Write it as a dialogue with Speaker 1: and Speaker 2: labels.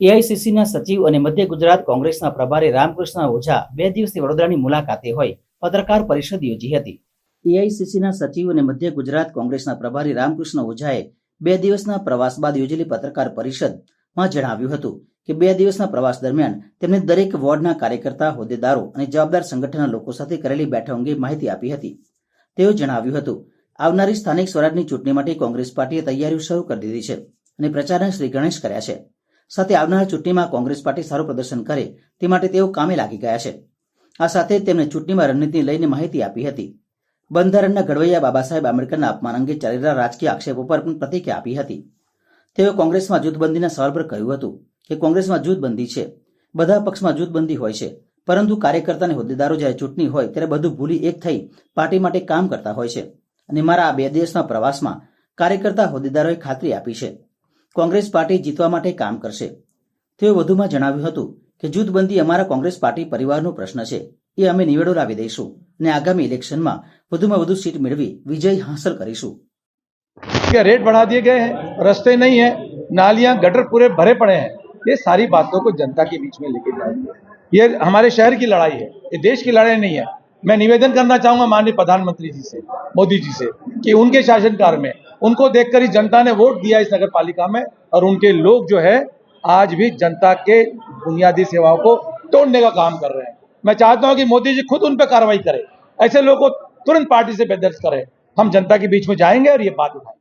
Speaker 1: એઆઈસીસીના સચિવ અને મધ્ય ગુજરાત કોંગ્રેસના પ્રભારી રામકૃષ્ણ ઓઝા બે દિવસની વડોદરાની મુલાકાતે હોય, પત્રકાર પરિષદ યોજી હતી. એઆઈસીસીના સચિવ અને મધ્ય ગુજરાત કોંગ્રેસના પ્રભારી રામકૃષ્ણ ઓઝાએ બે દિવસના પ્રવાસ બાદ યોજેલી પત્રકાર પરિષદમાં જણાવ્યું હતું કે બે દિવસના પ્રવાસ દરમિયાન તેમણે દરેક વોર્ડના કાર્યકર્તા, હોદ્દેદારો અને જવાબદાર સંગઠનના લોકો સાથે કરેલી બેઠક અંગે માહિતી આપી હતી. તેઓ જણાવ્યું હતું, આવનારી સ્થાનિક સ્વરાજની ચૂંટણી માટે કોંગ્રેસ પાર્ટીએ તૈયારીઓ શરૂ કરી દીધી છે અને પ્રચારના શ્રી ગણેશ કર્યા છે. સાથે આવનાર ચૂંટણીમાં કોંગ્રેસ પાર્ટી સારું પ્રદર્શન કરે તે માટે તેઓ કામે લાગી ગયા છે. આ સાથે તેમણે ચૂંટણીમાં રણનીતિ લઈને માહિતી આપી હતી. બંધારણના ઘડવૈયા બાબા સાહેબ આંબેડકરના અપમાન અંગે ચાલી રાજકીય આક્ષેપો પર પણ પ્રતિક્રિયા આપી હતી. તેઓ કોંગ્રેસમાં જૂથબંધીના સવાલ પર કહ્યું હતું કે કોંગ્રેસમાં જૂથબંધી છે. બધા પક્ષમાં જૂથબંધી હોય છે. પરંતુ કાર્યકર્તા અને હોદ્દેદારો જ્યારે ચૂંટણી હોય ત્યારે બધું ભૂલી એક થઈ પાર્ટી માટે કામ કરતા હોય છે. અને મારા આ બે દિવસના પ્રવાસમાં કાર્યકર્તા હોદ્દેદારોએ ખાતરી આપી છે. કોંગ્રેસ પાર્ટી જીતવા માટે કામ કરશે તેઓ વધુમાં જણાવ્યું હતું કે જૂથબંધી અમારા કોંગ્રેસ પાર્ટી પરિવારનો પ્રશ્ન છે એ અમે નિવેડો લાવી દઈશું અને આગામી ઇલેક્શનમાં વધુમાં વધુ સીટ મેળવી વિજય હાંસલ કરીશું
Speaker 2: के रेट बढ़ा दिए गए हैं रास्ते नहीं है नालियां गटर पूरे भरे पड़े हैं ये सारी बातों को जनता के बीच में लेके जाएंगे ये हमारे शहर की लड़ाई है ये देश की लड़ाई नहीं है मैं निवेदन करना चाहूंगा माननीय प्रधानमंत्री जी से मोदी जी से कि उनके शासनकाल में उनको देखकर ही जनता ने वोट दिया इस नगर पालिका में और उनके लोग जो है, आज भी जनता के बुनियादी सेवाओं को तोड़ने का काम कर रहे हैं। मैं चाहता हूँ कि मोदी जी खुद उन पर कार्रवाई करें। ऐसे लोगों को तुरंत पार्टी से बेदर्ज करें। हम जनता के बीच में जाएँगे और ये बात उठाएँगे।